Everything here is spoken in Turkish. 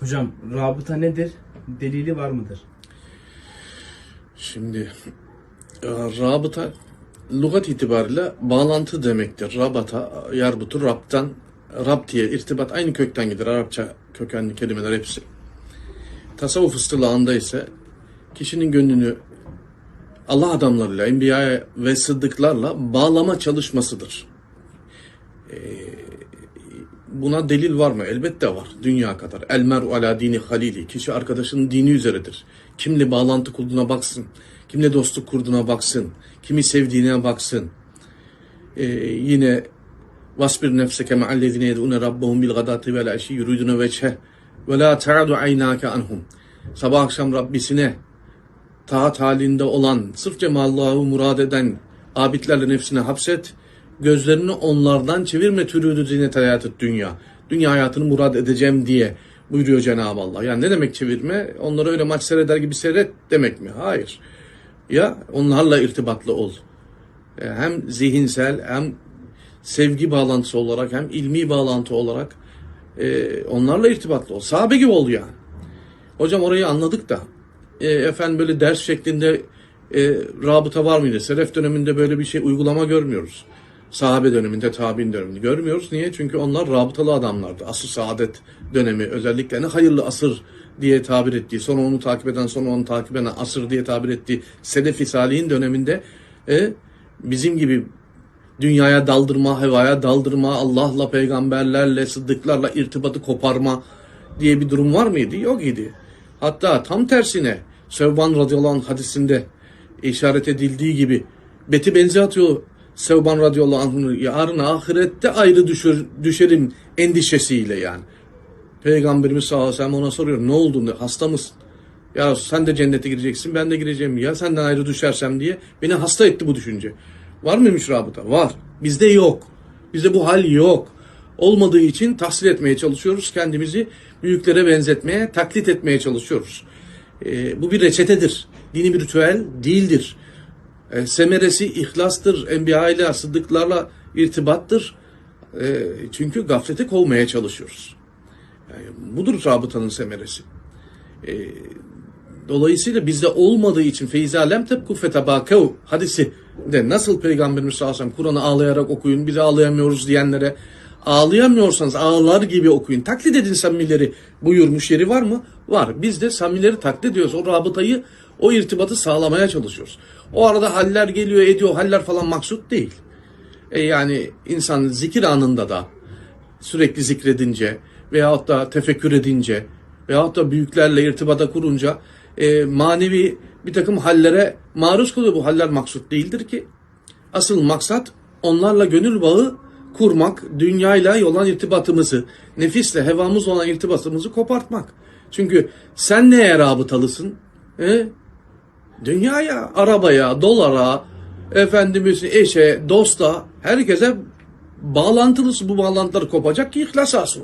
Hocam rabıta nedir? Delili var mıdır? Şimdi e, rabıta lügat itibariyle bağlantı demektir. Rabata, yarbutu, Rab'tan, Rab diye irtibat aynı kökten gelir. Arapça kökenli kelimeler hepsi. Tasavvuf ıstılahında ise kişinin gönlünü Allah adamlarıyla, enbiya ve sıddıklarla bağlama çalışmasıdır. Ee, buna delil var mı? Elbette var. Dünya kadar. El mer'u ala dini halili. Kişi arkadaşının dini üzeredir. Kimle bağlantı kurduğuna baksın. Kimle dostluk kurduğuna baksın. Kimi sevdiğine baksın. Ee, yine vasbir nefseke ma'allezine yed'une rabbahum bil gadati vel aşi yuridune veçhe ve la ta'du aynake anhum. Sabah akşam Rabbisine taat halinde olan, sırf cemallahı murad eden abidlerle nefsine hapset, gözlerini onlardan çevirme türüdü zinet hayatı dünya. Dünya hayatını murad edeceğim diye buyuruyor Cenab-ı Allah. Yani ne demek çevirme? Onları öyle maç seyreder gibi seyret demek mi? Hayır. Ya onlarla irtibatlı ol. E, Hem zihinsel hem sevgi bağlantısı olarak hem ilmi bağlantı olarak e, onlarla irtibatlı ol. Sahabe gibi ol yani. Hocam orayı anladık da e, efendim böyle ders şeklinde e, rabıta var mıydı? Selef döneminde böyle bir şey uygulama görmüyoruz. Sahabe döneminde, tabi'in döneminde görmüyoruz. Niye? Çünkü onlar rabıtalı adamlardı. Asr saadet dönemi özellikle ne hayırlı asır diye tabir ettiği, sonra onu takip eden, sonra onu takip eden asır diye tabir ettiği Sedef-i Salih'in döneminde e, bizim gibi dünyaya daldırma, hevaya daldırma, Allah'la, peygamberlerle, sıddıklarla irtibatı koparma diye bir durum var mıydı? Yok idi. Hatta tam tersine Sevban radıyallahu anh hadisinde işaret edildiği gibi beti benzi atıyor Sevban radıyallahu anh'ın yarın ahirette ayrı düşür, düşerim endişesiyle yani. Peygamberimiz sallallahu aleyhi ve ona soruyor ne oldu ne hasta mısın? Ya sen de cennete gireceksin ben de gireceğim ya senden ayrı düşersem diye beni hasta etti bu düşünce. Var mıymış rabıta? Var. Bizde yok. Bizde bu hal yok. Olmadığı için tahsil etmeye çalışıyoruz. Kendimizi büyüklere benzetmeye, taklit etmeye çalışıyoruz. Ee, bu bir reçetedir. Dini bir ritüel değildir. Ee, semeresi ihlastır. Enbiya ile sıddıklarla irtibattır. Ee, çünkü gaflete kovmaya çalışıyoruz. Yani budur rabıtanın semeresi. Ee, Dolayısıyla bizde olmadığı için feyza lem tebku fetebakev hadisi de nasıl Peygamberimiz sallallahu Kur'an'ı ağlayarak okuyun biz ağlayamıyoruz diyenlere ağlayamıyorsanız ağlar gibi okuyun. Taklit edin samimileri buyurmuş yeri var mı? Var. Biz de samimileri taklit ediyoruz. O rabıtayı, o irtibatı sağlamaya çalışıyoruz. O arada haller geliyor ediyor. Haller falan maksut değil. E yani insan zikir anında da sürekli zikredince veyahut da tefekkür edince veyahut da büyüklerle irtibata kurunca e, manevi bir takım hallere maruz kalıyor. Bu haller maksut değildir ki. Asıl maksat onlarla gönül bağı kurmak, dünyayla olan irtibatımızı, nefisle, hevamız olan irtibatımızı kopartmak. Çünkü sen neye rabıtalısın? E? Dünyaya, arabaya, dolara, efendimiz eşe, dosta, herkese bağlantılısın. Bu bağlantıları kopacak ki ihlas olsun.